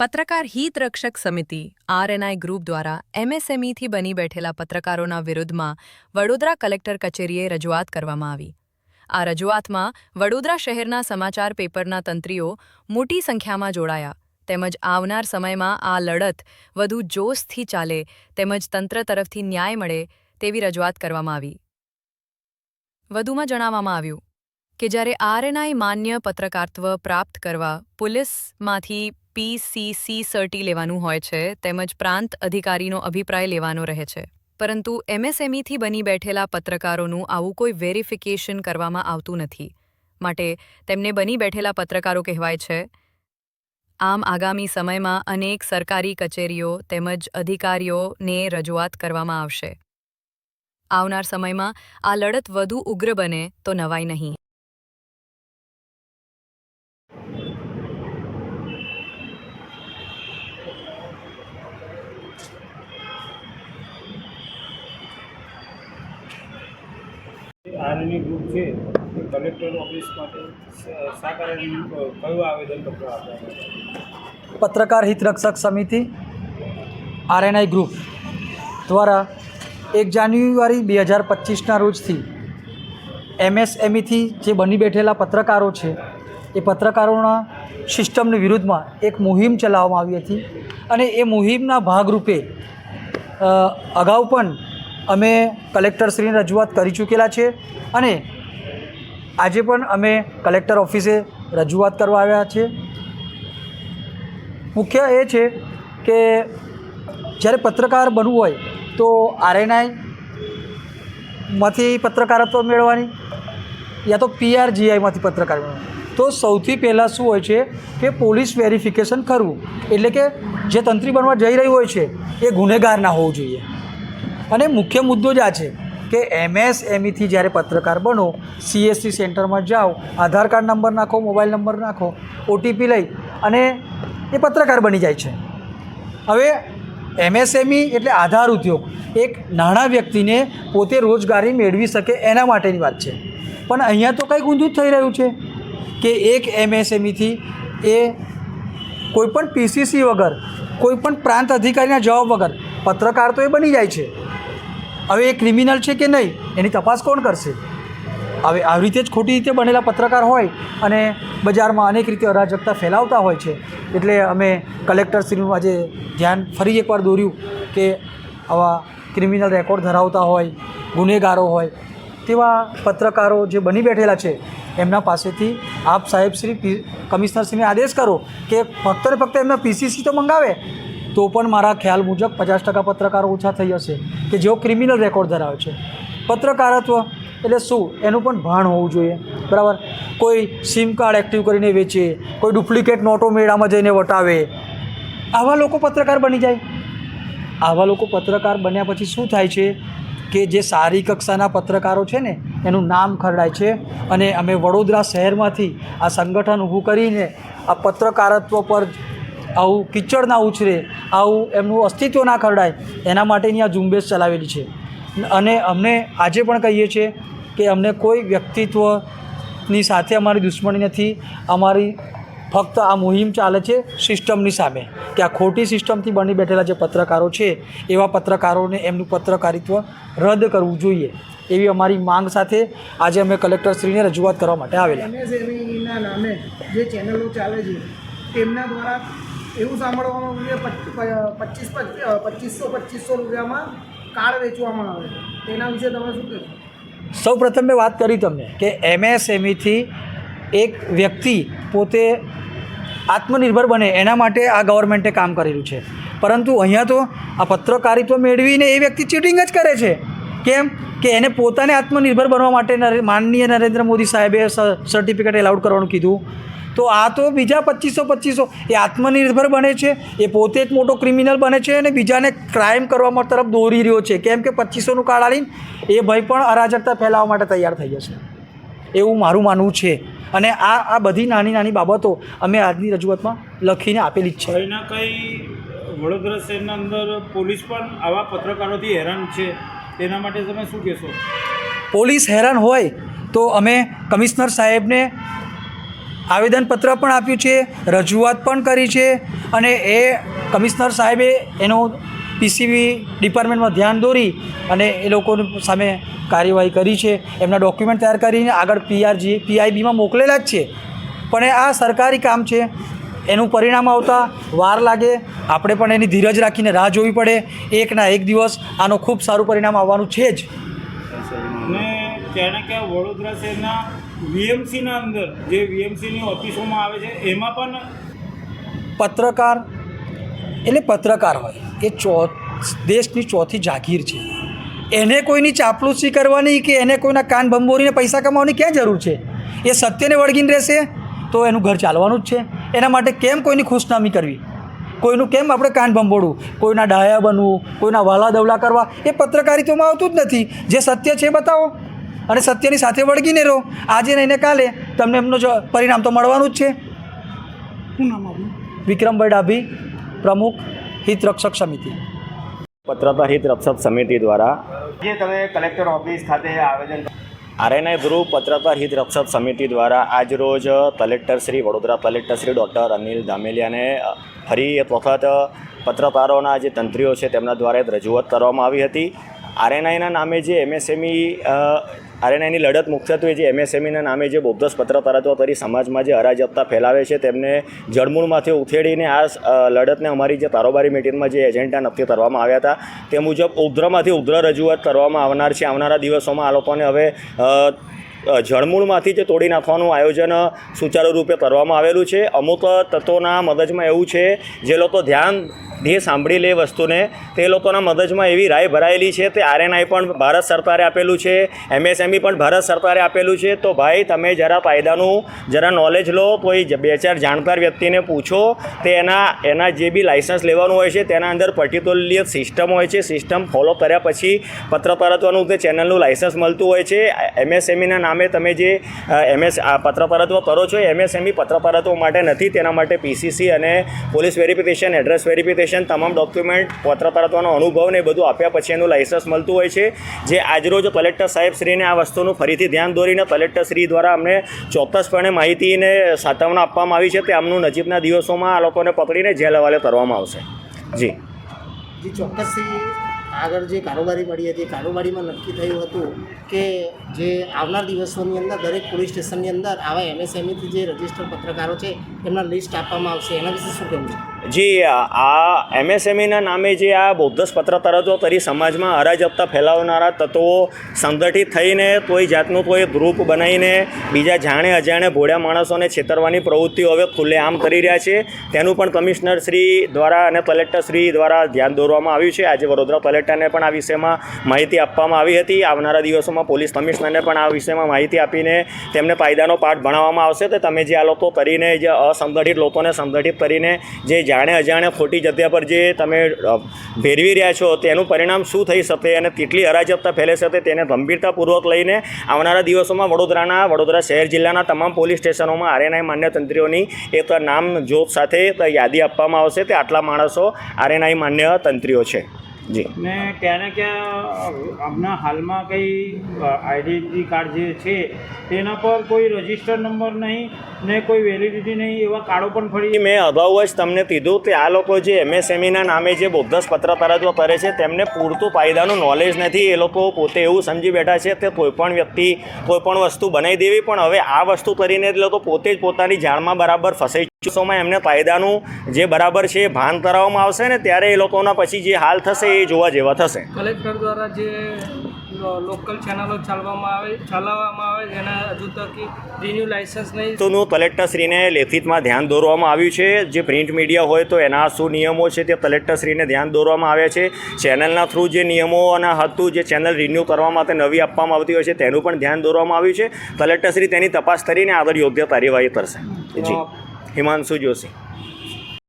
પત્રકાર હિત રક્ષક સમિતિ, આરએનઆઈ ગ્રુપ દ્વારા એમએસએમઈથી બની બેઠેલા પત્રકારોના વિરુદ્ધમાં વડોદરા કલેક્ટર કચેરીએ રજૂઆત કરવામાં આવી. આ રજૂઆતમાં વડોદરા શહેરના સમાચાર પેપરના તંત્રીઓ મોટી સંખ્યામાં જોડાયા. તેમજ આવનાર સમયમાં આ લડત વધુ જોશથી ચાલે તેમજ તંત્ર તરફથી ન્યાય મળે તેવી રજૂઆત કરવામાં આવી. વધુમાં જણાવવામાં આવ્યું કે જ્યારે આરએનઆઈ માન્ય પત્રકારત્વ પ્રાપ્ત કરવા પોલીસમાંથી પીસીસી સર્ટી લેવાનું હોય છે, તેમજ પ્રાંત અધિકારીનો અભિપ્રાય લેવાનો રહે છે. પરંતુ એમએસએમઈથી બની બેઠેલા પત્રકારોનું આવું કોઈ વેરિફિકેશન કરવામાં આવતું નથી. માટે તેમને બની બેઠેલા પત્રકારો કહેવાય છે, આમ આગામી સમયમાં અનેક સરકારી કચેરીઓ તેમજ અધિકારીઓને રજૂઆત કરવામાં આવશે. આવનાર સમયમાં આ લડત વધુ ઉગ્ર બને તો નવાઈ નહીં. આરએનએ ગ્રુપ છે, એ કલેક્ટર ઓફિસ માટે કારણે કયું આવેદનપત્ર આપ્યા પત્રકાર હિતરક્ષક સમિતિ, આરએનઆઈ ગ્રુપ દ્વારા એક જાન્યુઆરી બે હજાર પચીસના રોજથી એમએસએમઈથી જે બની બેઠેલા પત્રકારો છે, એ પત્રકારોના સિસ્ટમની વિરુદ્ધમાં એક મુહિમ ચલાવવામાં આવી હતી અને એ મુહિમના ભાગરૂપે અગાઉ પણ અમે કલેક્ટરશ્રીને રજૂઆત કરી ચૂકેલા છે અને આજે પણ અમે કલેક્ટર ઓફિસે રજૂઆત કરવા આવ્યા છે. મુખ્ય એ છે કે જ્યારે પત્રકાર બનવું હોય તો આરએનઆઈમાંથી પત્રકારત્વ મેળવવાની યા તો પીઆરજીઆઈમાંથી પત્રકાર મેળવવાની. તો સૌથી પહેલાં શું હોય છે કે પોલીસ વેરિફિકેશન કરવું. એટલે કે જે તંત્રી બનવા જઈ રહ્યું હોય છે એ ગુનેગાર ના હોવું જોઈએ. અને મુખ્ય મુદ્દો જ આ છે કે એમએસએમઈથી જ્યારે પત્રકાર બનો સીએસસી સેન્ટરમાં જાઓ, આધાર કાર્ડ નંબર નાખો, મોબાઈલ નંબર નાખો ઓટીપી લઈ અને એ પત્રકાર બની જાય છે. હવે એમએસએમઈ એટલે આધાર ઉદ્યોગ. એક નાના વ્યક્તિને પોતે રોજગારી મેળવી શકે એના માટેની વાત છે. પણ અહીંયા તો કંઈક ઊંધું થઈ રહ્યું છે કે એક એમએસએમઈથી એ કોઈપણ પીસીસી વગર કોઈપણ પ્રાંત અધિકારીના જવાબ વગર પત્રકાર તો એ બની જાય છે. હવે એ ક્રિમિનલ છે કે નહીં, એની તપાસ કોણ કરશે? હવે આવી રીતે જ ખોટી રીતે બનેલા પત્રકાર હોય અને બજારમાં અનેક રીતે અરાજકતા ફેલાવતા હોય છે, એટલે અમે કલેક્ટરશ્રીનું આજે ધ્યાન ફરી એકવાર દોર્યું કે આવા ક્રિમિનલ રેકોર્ડ ધરાવતા હોય, ગુનેગારો હોય, તેવા પત્રકારો જે બની બેઠેલા છે, એમના પાસેથી આપ સાહેબ શ્રી કમિશનરશ્રીને આદેશ કરો કે ફક્ત ને ફક્ત એમના પીસીસી તો મંગાવે તો પણ મારા ખ્યાલ મુજબ પચાસ ટકા પત્રકારો ઓછા થઈ જશે કે જેઓ ક્રિમિનલ રેકોર્ડ ધરાવે છે. પત્રકારત્વ એટલે શું? એનું પણ ભાન હોવું જોઈએ. બરાબર? કોઈ સિમ કાર્ડ એક્ટિવ કરીને વેચે, કોઈ ડુપ્લિકેટ નોટો મેળામાં જઈને વટાવે. આવા લોકો પત્રકાર બની જાય. આવા લોકો પત્રકાર બન્યા પછી શું થાય છે કે જે સારી કક્ષાના પત્રકારો છે ને, એનું નામ ખરડાય છે અને અમે વડોદરા શહેરમાંથી આ સંગઠન ઊભું કરીને આ પત્રકારત્વ પર આવું કિચડ ના ઉછરે, આવું એમનું અસ્તિત્વ ના ખરડાય, એના માટેની આ ઝુંબેશ ચલાવેલી છે. અને અમને આજે પણ કહીએ છીએ કે અમને કોઈ વ્યક્તિત્વની સાથે અમારી દુશ્મની નથી, અમારી ફક્ત આ મુહિમ ચાલે છે સિસ્ટમની સામે. કે આ ખોટી સિસ્ટમથી બની બેઠેલા જે પત્રકારો છે, એવા પત્રકારોને એમનું પત્રકારિત્વ રદ કરવું જોઈએ. એવી અમારી માંગ સાથે આજે અમે કલેક્ટરશ્રીને રજૂઆત કરવા માટે આવેલા. જે ચેનલો ચાલે છે, તેમના દ્વારા એવું સાંભળવામાં આવ્યું કે પચીસ પચીસો પચીસો રૂપિયામાં કાર્ડ વેચવામાં આવે તેના વિશે તમે શું કહેશો? સૌ પ્રથમ મેં વાત કરી તમને કે એમએસએમઈથી એક વ્યક્તિ પોતે આત્મનિર્ભર બને એના માટે આ ગવર્મેન્ટે કામ કરેલું છે. પરંતુ અહીંયા તો આ પત્રકારિત્વ મેળવીને એ વ્યક્તિ ચીટિંગ જ કરે છે. કેમ? કે એને પોતાને આત્મનિર્ભર બનવા માટે માનનીય નરેન્દ્ર મોદી સાહેબે સર્ટિફિકેટ એલાઉડ કરવાનું કીધું. તો આ તો બીજા પચીસો પચીસો. એ આત્મનિર્ભર બને છે એ પોતે જ મોટો ક્રિમિનલ બને છે અને બીજાને ક્રાઇમ કરવા તરફ દોરી રહ્યો છે. કેમ કે પચીસોનું કાર્ડ આવીને એ ભાઈ પણ અરાજકતા ફેલાવવા માટે તૈયાર થઈ જશે. એવું મારું માનવું છે. અને આ આ બધી નાની નાની બાબતો અમે આજની રજૂઆતમાં લખીને આપેલી જ છે. કંઈ કંઈ વડોદરા શહેરના અંદર પોલીસ પણ આવા પત્રકારોથી હેરાન છે? તેના માટે તમે શું કહેશો? પોલીસ હેરાન હોય તો અમે કમિશનર સાહેબને આવેદનપત્ર પણ આપ્યું છે, રજૂઆત પણ કરી છે અને એ કમિશનર સાહેબે એનું પીસીબી ડિપાર્ટમેન્ટમાં ધ્યાન દોરી અને એ લોકો સામે કાર્યવાહી કરી છે. એમના ડોક્યુમેન્ટ તૈયાર કરીને આગળ પીઆરજી પીઆઈબીમાં મોકલેલા જ છે. પણ એ આ સરકારી કામ છે. એનું પરિણામ આવતા વાર લાગે. આપણે પણ એની ધીરજ રાખીને રાહ જોવી પડે. એકના એક દિવસ આનું ખૂબ સારું પરિણામ આવવાનું છે જ. કે વડોદરા શહેરના વીએમસીના અંદર જે વીએમસીની ઓફિસોમાં આવે છે, એમાં પણ પત્રકાર, એટલે પત્રકાર હોય, એ ચો, દેશની ચોથી જાગીર છે. એને કોઈની ચાપલૂસી કરવાની કે એને કોઈના કાન ભંભોરીને પૈસા કમાવાની ક્યાં જરૂર છે? એ સત્યને વળગીને રહેશે તો એનું ઘર ચાલવાનું જ છે. એના માટે કેમ કોઈની ખુશનામી કરવી? કોઈનું કેમ આપણે કાન ભંભોળવું કોઈના ડાયા બનવું, કોઈના વાલા દવલા કરવા, એ પત્રકારિતામાં આવતું જ નથી. જે સત્ય છે બતાવો. અને સત્યની સાથે વળગીને રહો. આજે નહીં ને કાલે. તમને એમનું જ પરિણામ તો મળવાનું જ છે. શું નામ આપનું? વિક્રમભાઈ ડાભી પ્રમુખ હિત રક્ષક સમિતિ. પત્રકાર હિતરક્ષક સમિતિ દ્વારા જે તમે કલેક્ટર ઓફિસ ખાતે આવેદન આરએનઆઈ ધ્રુવ પત્રકાર હિત રક્ષક સમિતિ દ્વારા આજરોજ collector Shri Vadodara collector Shri doctor Anil ધામેલિયાને ફરી એક વખત પત્રકારોના જે તંત્રીઓ છે તેમના દ્વારા એક રજૂઆત કરવામાં આવી હતી. આરએનઆઈના નામે જે એમએસએમઈ આરએનઆઈની લડત મુખ્યત્વે જે એમએસએમઈના નામે જે બોગસ પત્રકારત્વ કરી સમાજમાં જે અરાજકતા ફેલાવે છે, તેમને જળમૂળમાંથી ઉથેડીને આ લડતને અમારી જે કારોબારી મિટિંગમાં જે એજન્ડા નક્કી કરવામાં આવ્યા હતા, તે મુજબ ઉધ્રમાંથી ઉધ્ર રજૂઆત કરવામાં આવનાર છે. આવનારા દિવસોમાં આ લોકોને હવે જળમૂળમાંથી જે તોડી નાખવાનું આયોજન સુચારુ રૂપે કરવામાં આવેલું છે. અમુક તત્વોના મગજમાં એવું છે, જે લોકો ધ્યાન ધ્યેય સાંભળી લે વસ્તુને તે લોકોના મગજમાં એવી રાય ભરાયેલી છે. તે આરએનઆઈ પણ ભારત સરકારે આપેલું છે. એમએસએમઈ પણ ભારત સરકારે આપેલું છે. તો ભાઈ, તમે જરા કાયદાનું જરા નોલેજ લો. કોઈ બે ચાર જાણકાર વ્યક્તિને પૂછો. તે એના એના જે બી લાઇસન્સ લેવાનું હોય છે, તેના અંદર પર્ટિક્યુલરલી સિસ્ટમ હોય છે. સિસ્ટમ ફોલો કર્યા પછી પત્રકારત્વનું તે ચેનલનું લાઇસન્સ મળતું હોય છે. એમએસએમઈના નામે તમે જે એમએસ, આ પત્રકારત્વ કરો છો, એમએસએમઈ પત્રકારત્વ માટે નથી. તેના માટે પીસીસી અને પોલીસ વેરિફિકેશન એડ્રેસ વેરિફિકેશન તમામ ડોક્યુમેન્ટ પત્રકારત્વનો અનુભવ ને બધું આપ્યા પછી એનું લાઇસન્સ મળતું હોય છે. જે આજરોજ કલેક્ટર સાહેબ શ્રીને આ વસ્તુનું ફરીથી ધ્યાન દોરીને કલેક્ટર શ્રી દ્વારા અમને ચોક્કસપણે માહિતીને સાતવણા આપવામાં આવી છે તે આમનું નજીકના દિવસોમાં આ લોકોને પકડીને જેલ હવાલે કરવામાં આવશે. જી. જી, ચોક્કસથી આગળ જે કારોબારી મળી હતી કારોબારીમાં નક્કી થયું હતું કે જે આવનાર દિવસોની અંદર દરેક પોલીસ સ્ટેશનની અંદર આવા એમએસએમઈથી જે રજિસ્ટર પત્રકારો છે, એમના લિસ્ટ આપવામાં આવશે. એના વિશે શું કહેવું છે? જી, આ એમએસએમઈના નામે જે આ બૌદ્ધસ પત્ર તરતો કરી સમાજમાં અરાજકતા ફેલાવનારા તત્વો સંગઠિત થઈને કોઈ જાતનું કોઈ ગ્રુપ બનાવીને બીજા જાણે અજાણે ભોળ્યા માણસોને છેતરવાની પ્રવૃત્તિઓ હવે ખુલ્લેઆમ કરી રહ્યા છે. તેનું પણ કમિશનર શ્રી દ્વારા અને કલેક્ટર શ્રી દ્વારા ધ્યાન દોરવામાં આવ્યું છે. આજે વડોદરા કલેક્ટરને પણ આ વિષયમાં માહિતી આપવામાં આવી હતી. આવનારા દિવસોમાં પોલીસ કમિશનરને પણ આ વિષયમાં માહિતી આપીને તેમને કાયદાનો પાઠ ભણાવવામાં આવશે. તો તમે જે આ લોકો કરીને જે અસંગઠિત લોકોને સંગઠિત કરીને જે જાણે અજાણે ખોટી જગ્યા પર જે તમે ભેરવી રહ્યા છો, તેનું પરિણામ શું થઈ શકે અને કેટલી અરાજકતા ફેલે શકે તેને ગંભીરતાપૂર્વક લઈને આવનારા દિવસોમાં વડોદરાના, વડોદરા શહેર જિલ્લાના તમામ પોલીસ સ્ટેશનોમાં આરએનઆઈ માન્ય તંત્રીઓની એક નામ જોત સાથે યાદી આપવામાં આવશે. તે આટલા માણસો આરએનઆઈ માન્ય તંત્રીઓ છે. જી. ને ક્યાં ક્યાં હમણાં હાલમાં કંઈ આઈડેન્ટિટી કાર્ડ જે છે તેના પર કોઈ રજિસ્ટર નંબર નહીં ને કોઈ વેલિડિટી નહીં એવા કાર્ડો પણ ફરી મેં અગાઉ જ તમને કીધું કે આ લોકો જે એમએસએમઈના નામે જે બોગસ પત્રકારત્વ કરે છે તેમને પૂરતું ફાયદાનું નોલેજ નથી. એ લોકો પોતે એવું સમજી બેઠા છે કે કોઈપણ વ્યક્તિ કોઈ પણ વસ્તુ બનાવી દેવી પણ હવે આ વસ્તુ કરીને એ લોકો પોતે જ પોતાની જાણમાં બરાબર ફસાઈ ચૂકવામાં એમને કાયદાનું જે બરાબર છે એ ભાન કરાવવામાં આવશે ને ત્યારે એ લોકોના પછી જે હાલ થશે એ જોવા જેવા થશે. કલેક્ટર દ્વારા જે લોકલ ચેનલો ચાલવામાં આવે ચલાવવામાં આવે જેના હજુ તક રિન્યુ લાઇસન્સ નહીં. વસ્તુનું કલેક્ટરશ્રીને લેખિતમાં ધ્યાન દોરવામાં આવ્યું છે. જે પ્રિન્ટ મીડિયા હોય તો એના શું નિયમો છે તે કલેક્ટરશ્રીને ધ્યાન દોરવામાં આવ્યા છે. ચેનલના થ્રુ જે નિયમો અને હતું જે ચેનલ રિન્યૂ કરવા માટે નવી આપવામાં આવતી હોય છે તેનું પણ ધ્યાન દોરવામાં આવ્યું છે. કલેક્ટરશ્રી તેની તપાસ કરીને આગળ યોગ્ય કાર્યવાહી કરશે. જી. હિમાંશુ જોશી.